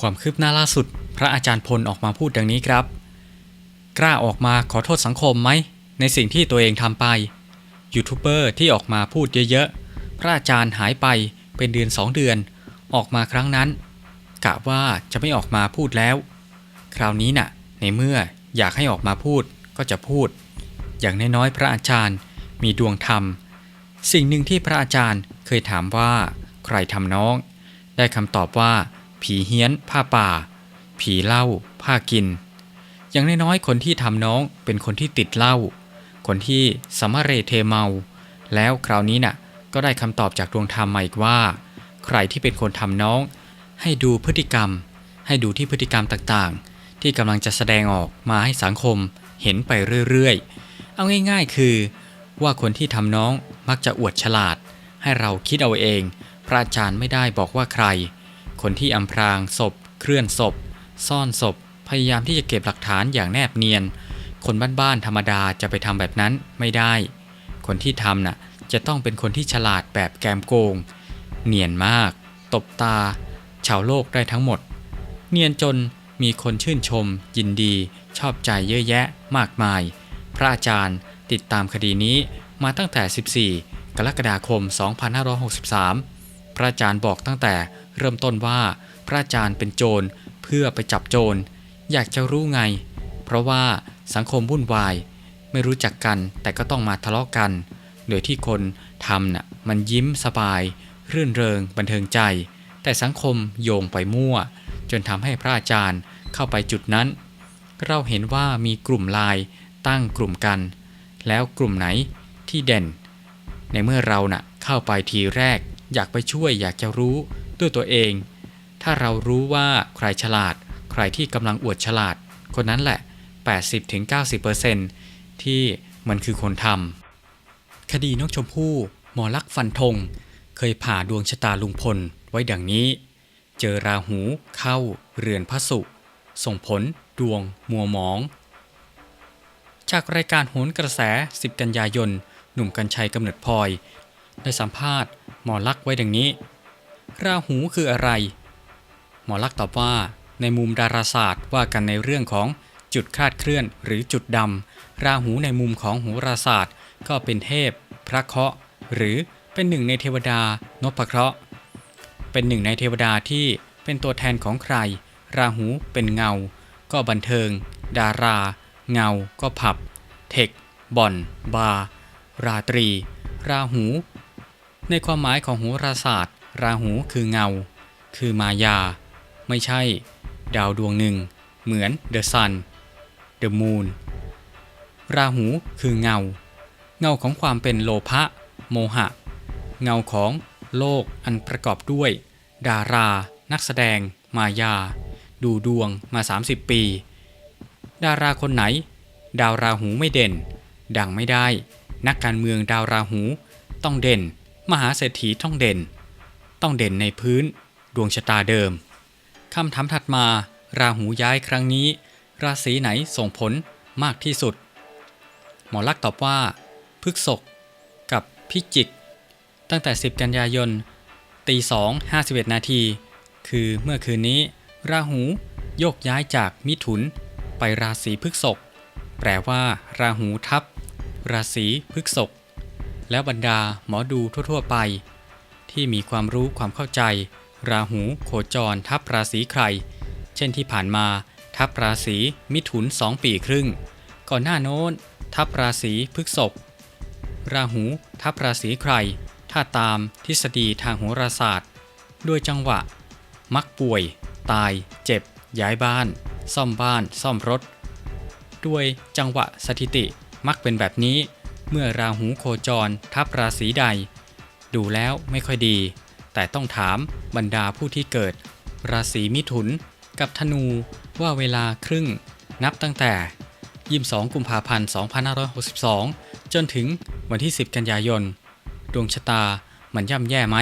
ความคืบหน้าล่าสุด พระอาจารย์พลออกมาพูดดังนี้ครับ กล้าออกมาขอโทษสังคมไหม ในสิ่งที่ตัวเองทำไปยูทูบเบอร์ที่ออกมาพูดเยอะๆ พระอาจารย์หายไปเป็นเดือนสองเดือน ออกมาครั้งนั้นกะว่าจะไม่ออกมาพูดแล้ว คราวนี้น่ะ ในเมื่ออยากให้ออกมาพูดก็จะพูด อย่างน้อยๆ พระอาจารย์มีดวงธรรม สิ่งหนึ่งที่พระอาจารย์เคยถามว่า ใครทำน้อง ได้คำตอบว่า ผีเฮี้ยน ผ้าป่า ผีเหล้าผ้ากิน อย่างน้อยๆ คนที่ทำน้องเป็นคนที่ติดเหล้าคนที่สมะเรเทเมา แล้วคราวนี้น่ะ ก็ได้คำตอบจากดวงธรรมมาอีกว่า ใครที่เป็นคนทำน้อง ให้ดูพฤติกรรม ให้ดูที่พฤติกรรมต่างๆ ที่กำลังจะแสดงออกมาให้สังคมเห็นไปเรื่อยๆ เอาง่ายๆ คือ ว่าคนที่ทำน้องมักจะอวดฉลาด ให้เราคิดเอาเอง พระอาจารย์ไม่ได้บอกว่าใคร คนที่อำพรางศพ เคลื่อนศพ ซ่อนศพ พยายามที่จะเก็บหลักฐานอย่างแนบเนียน คนบ้านๆธรรมดาจะไปทำแบบนั้นไม่ได้ คนที่ทำน่ะจะต้องเป็นคนที่ฉลาดแบบแกมโกง เนียนมาก ตบตา ชาวโลกได้ทั้งหมด เนียนจนมีคนชื่นชม ยินดี ชอบใจเยอะแยะมากมาย พระอาจารย์ติดตามคดีนี้มาตั้งแต่ 14 กรกฎาคม 2563 พระอาจารย์บอกตั้งแต่ เริ่มต้นว่าพระอาจารย์เป็นโจรเพื่อไปจับโจร อยากจะรู้ไง เพราะว่าสังคมวุ่นวาย ไม่รู้จักกันแต่ก็ต้องมาทะเลาะกัน โดยที่คนทำน่ะมันยิ้มสบาย รื่นเริงบันเทิงใจ แต่สังคมโยงไปมั่ว จนทำให้พระอาจารย์เข้าไปจุดนั้น เราเห็นว่ามีกลุ่มลน์ตั้งกลุ่มกัน แล้วกลุ่มไหนที่เด่น ในเมื่อเราน่ะเข้าไปทีแรกอยากไปช่วยอยากจะรู้ ด้วยตัวเอง ถ้าเรารู้ว่าใครฉลาด ใครที่กำลังอวดฉลาด คนนั้นแหละ 80-90%ที่มันคือคนทำคดีนกชมพู่หมอลักฟันธงเคยผ่าดวงชะตาลุงพลไว้ดังนี้ เจอราหูเข้าเรือนพระสุส่งผล ดวง มัวหมอง จากรายการโหนกระแส 10 กันยายน หนุ่มกัญชัยกำเนิดพลอย ได้สัมภาษณ์หมอลักษ์ไว้ดังนี้ ราหูคืออะไร หมอลักตอบว่า ในมุมดาราศาสตร์ว่ากันในเรื่องของจุดคาดเคลื่อนหรือจุดดำ ราหูในมุมของโหราศาสตร์ ก็เป็นเทพ พระเคราะห์หรือเป็นหนึ่งในเทวดานพเคราะห์ เป็นหนึ่งในเทวดาที่เป็นตัวแทนของใคร ราหูเป็นเงา ก็บันเทิง ดารา เงา ก็ผับ เทค บ่อน บาร์ ราตรี ราหู ในความหมายของโหราศาสตร์ ราหูคือเงา คือมายา ไม่ใช่ ดาวดวงหนึ่ง เหมือนเดอะซันเดอะมูนราหูคือเงา เงาของความเป็นโลภะ โมหะ เงาของโลกอันประกอบด้วย ดารา นักแสดง มายา ดูดวงมา 30 ปี ดาราคนไหน ดาวราหูไม่เด่น ดังไม่ได้ นักการเมืองดาวราหู ต้องเด่น มหาเศรษฐีต้องเด่น ต้องเด่นในพื้น ดวงชะตาเดิมคำถามถัดมา ราหูย้ายครั้งนี้ ราศีไหนส่งผลมากที่สุด หมอลักษ์ตอบว่าพฤกษกกับพิจิก ตั้งแต่ 10 กันยายนตี2 51นาที คือเมื่อคืนนี้ ราหูโยกย้ายจากมิถุน ไปราศีพฤกษภแปลว่า ราหูทับ ราศีพฤกษภแล้วบรรดาหมอดูทั่ว ๆ ไป ที่มีความรู้ความเข้าใจ ราหูโคจรทับราศีใคร เช่นที่ผ่านมาทับราศีมิถุน 2 ปีครึ่ง ก่อนหน้าโน้น ทับราศีพฤกษภราหูทับราศีใคร ถ้าตามทฤษฎีทางโหราศาสตร์ ด้วยจังหวะ มักป่วย ตาย เจ็บ ย้ายบ้าน ซ่อมบ้าน ซ่อมรถ ด้วยจังหวะสถิติมักเป็นแบบนี้ เมื่อราหูโคจรทับราศีใด ดูแล้วไม่ค่อยดี แต่ต้องถามบรรดาผู้ที่เกิด ราศีมิถุน กับธนูว่าเวลาครึ่ง นับตั้งแต่ 22 กุมภาพันธ์ 2562 จนถึงวันที่ 10 กันยายน ดวงชะตามันย่ำแย่ไหม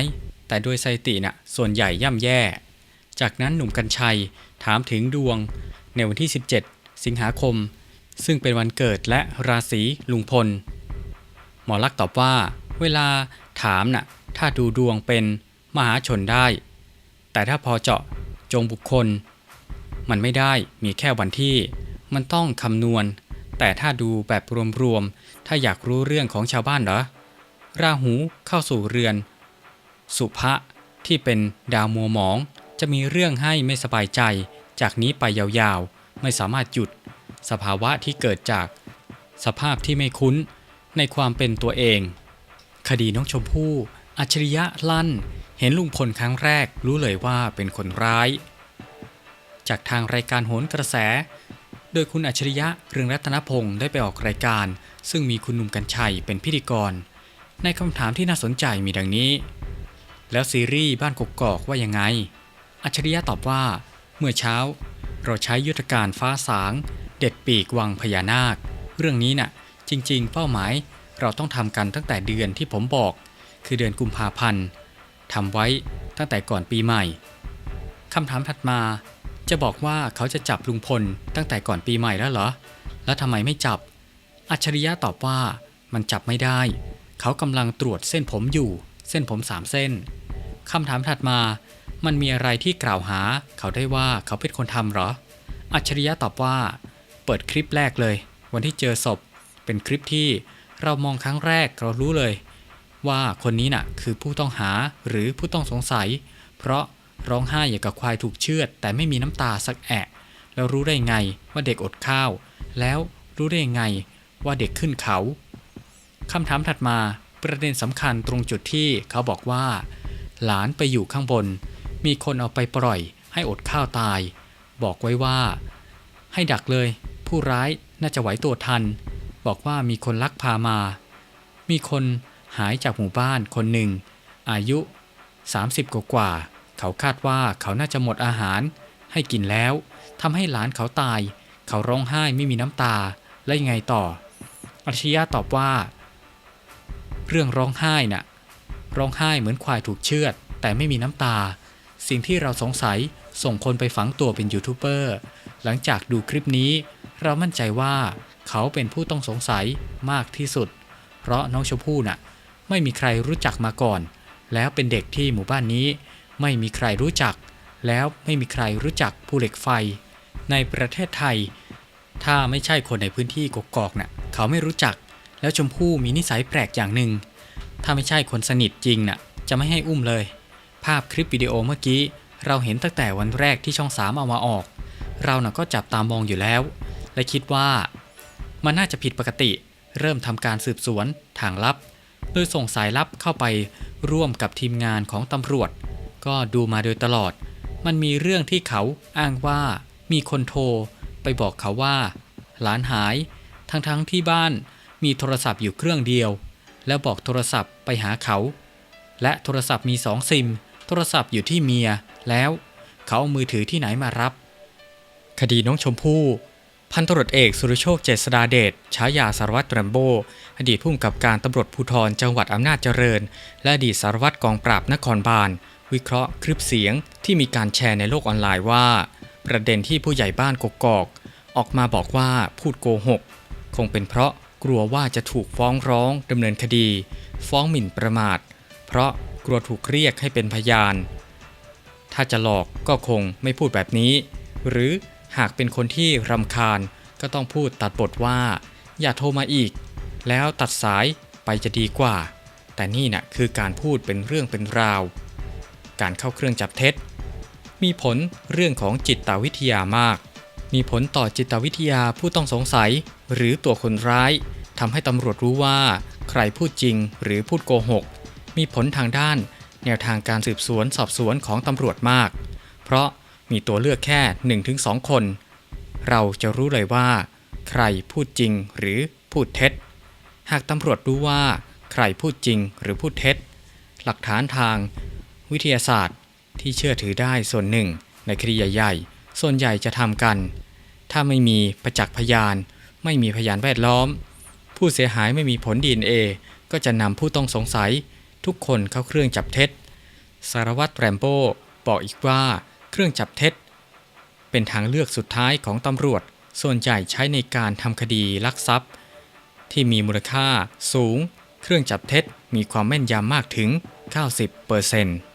แต่โดยสถิติน่ะส่วนใหญ่ย่ำแย่ จากนั้นหนุ่มกัญชัยถามถึงดวงในวันที่ 17 สิงหาคม ซึ่งเป็นวันเกิดและราศีลุงพล หมอลักษ์ตอบว่า เวลา ถามน่ะ ถ้าดูดวงเป็นมหาชนได้ แต่ถ้าพอเจาะจงบุคคล มันไม่ได้มีแค่วันที่มันต้องคำนวณ แต่ถ้าดูแบบรวมๆ ถ้าอยากรู้เรื่องของชาวบ้านเหรอ ราหูเข้าสู่เรือน สุภะที่เป็นดาวมัวหมอง จะมีเรื่องให้ไม่สบายใจ จากนี้ไปยาวๆ ไม่สามารถหยุด สภาวะที่เกิดจาก สภาพที่ไม่คุ้นในความเป็นตัวเอง คดีน้องชมพู่ อัจฉริยะลั่น เห็นลุงพลครั้งแรกรู้เลยว่าเป็นคนร้าย จากทางรายการโหนกระแส โดยคุณอัจฉริยะเรืองรัตนพงศ์ได้ไปออกรายการ ซึ่งมีคุณหนุ่มกัญชัยเป็นพิธีกร ในคำถามที่น่าสนใจมีดังนี้ แล้วซีรีส์บ้านกกอกว่ายังไง อัจฉริยะตอบว่า เมื่อเช้า เราใช้ยุทธการฟ้าสาง เด็ดปีกวังพญานาค เรื่องนี้น่ะจริง ๆ เป้าหมาย เราต้องทำกันตั้งแต่เดือนที่ผมบอก คือเดือนกุมภาพันธ์ทำไว้ตั้งแต่ก่อนปีใหม่คำถามถัดมา จะบอกว่าเขาจะจับลุงพลตั้งแต่ก่อนปีใหม่แล้วเหรอ แล้วทำไมไม่จับ อัจฉริยะตอบว่ามันจับไม่ได้ เขากำลังตรวจเส้นผมอยู่ เส้นผมสามเส้นคำถามถัดมา มันมีอะไรที่กล่าวหา เขาได้ว่าเขาเป็นคนทำเหรอ อัจฉริยะตอบว่า เปิดคลิปแรกเลย วันที่เจอศพ เป็นคลิปที่ เรามองครั้งแรกเรารู้เลย ว่าคนนี้น่ะคือผู้ต้องหาหรือผู้ต้องสงสัย เพราะร้องไห้อย่างกับควายถูกเชือด แต่ไม่มีน้ำตาสักแอะแล้วรู้ได้ไงว่าเด็กอดข้าว แล้วรู้ได้ไงว่าเด็กขึ้นเขาคำถามถัดมาประเด็นสำคัญตรงจุดที่เขาบอกว่า หลานไปอยู่ข้างบน มีคนเอาไปปล่อย ให้อดข้าวตาย บอกไว้ว่า ให้ดักเลย ผู้ร้ายน่าจะไหวตัวทัน บอกว่ามีคนลักพามา มีคนหายจากหมู่บ้านคนหนึ่ง อายุ 30 กว่ากว่า เขาคาดว่าเขาน่าจะหมดอาหาร ให้กินแล้วทำให้หลานเขาตาย เขาร้องไห้ไม่มีน้ำตา และยังไงต่ออัจฉริยะตอบว่า เรื่องร้องไห้น่ะ ร้องไห้เหมือนควายถูกเชือด แต่ไม่มีน้ำตา สิ่งที่เราสงสัยส่งคนไปฝังตัวเป็นยูทูบเบอร์ หลังจากดูคลิปนี้ เรามั่นใจว่า เขาเป็นผู้ต้องสงสัยมากที่สุด เพราะน้องชมพู่น่ะ ไม่มีใครรู้จักมาก่อน แล้วเป็นเด็กที่หมู่บ้านนี้ ไม่มีใครรู้จัก แล้วไม่มีใครรู้จักภูเหล็กไฟ ในประเทศไทย ถ้าไม่ใช่คนในพื้นที่กกอกน่ะ เขาไม่รู้จัก แล้วชมพู่มีนิสัยแปลกอย่างหนึ่ง ถ้าไม่ใช่คนสนิทจริงน่ะ จะไม่ให้อุ้มเลย ภาพคลิปวิดีโอเมื่อกี้ เราเห็นตั้งแต่วันแรกที่ช่องสามเอามาออก เราน่ะก็จับตามองอยู่แล้ว และคิดว่า มันน่าจะผิดปกติ เริ่มทำการสืบสวนทางลับ โดยส่งสายลับเข้าไปร่วมกับทีมงานของตำรวจ ก็ดูมาโดยตลอด มันมีเรื่องที่เขาอ้างว่ามีคนโทร ไปบอกเขาว่า หลานหาย ทั้งๆที่บ้านมีโทรศัพท์อยู่เครื่องเดียว แล้วบอกโทรศัพท์ไปหาเขา และโทรศัพท์มีสองซิม โทรศัพท์อยู่ที่เมีย แล้ว เขาเอามือถือที่ไหนมารับ คดีน้องชมพู่ พันตำรวจเอกสุรโชคเจษดาเดชฉายาสารวัตรแรมโบ อดีตผู้กำกับการตำรวจภูธรจังหวัดอำนาจเจริญ และอดีตสารวัตรกองปราบนครบาล วิเคราะห์คลิปเสียงที่มีการแชร์ในโลกออนไลน์ว่า ประเด็นที่ผู้ใหญ่บ้านกกอก ออกมาบอกว่าพูดโกหก คงเป็นเพราะกลัวว่าจะถูกฟ้องร้องดำเนินคดี ฟ้องหมิ่นประมาท เพราะกลัวถูกเรียกให้เป็นพยาน ถ้าจะหลอกก็คงไม่พูดแบบนี้ หรือ หากเป็นคนที่รำคาญก็ต้องพูดตัดบทว่า อย่าโทรมาอีก แล้วตัดสายไปจะดีกว่า แต่นี่น่ะคือการพูดเป็นเรื่องเป็นราว การเข้าเครื่องจับเท็จ มีผลเรื่องของจิตวิทยามาก มีผลต่อจิตวิทยาผู้ต้องสงสัย หรือตัวคนร้ายทำให้ตำรวจรู้ว่า ใครพูดจริงหรือพูดโกหก มีผลทางด้าน แนวทางการสืบสวนสอบสวนของตำรวจมาก เพราะ มีตัวเลือกแค่ 1-2 คน เราจะรู้เลยว่า ใครพูดจริงหรือพูดเท็จ หากตำรวจรู้ว่า ใครพูดจริงหรือพูดเท็จ หลักฐานทาง วิทยาศาสตร์ที่เชื่อถือได้ส่วนหนึ่ง ในคดีใหญ่ๆ ส่วนใหญ่จะทำกัน ถ้าไม่มีประจักษ์พยาน ไม่มีพยานแวดล้อม ผู้เสียหายไม่มีผล DNA ก็จะนำผู้ต้องสงสัย ทุกคนเข้าเครื่องจับเท็จ สารวัตรแรมโบ้บอกอีกว่า เครื่องจับเท็จ เป็นทางเลือกสุดท้ายของตำรวจ ส่วนใหญ่ใช้ในการทำคดีลักทรัพย์ ที่มีมูลค่าสูง เครื่องจับเท็จมีความแม่นยำมากถึง 90%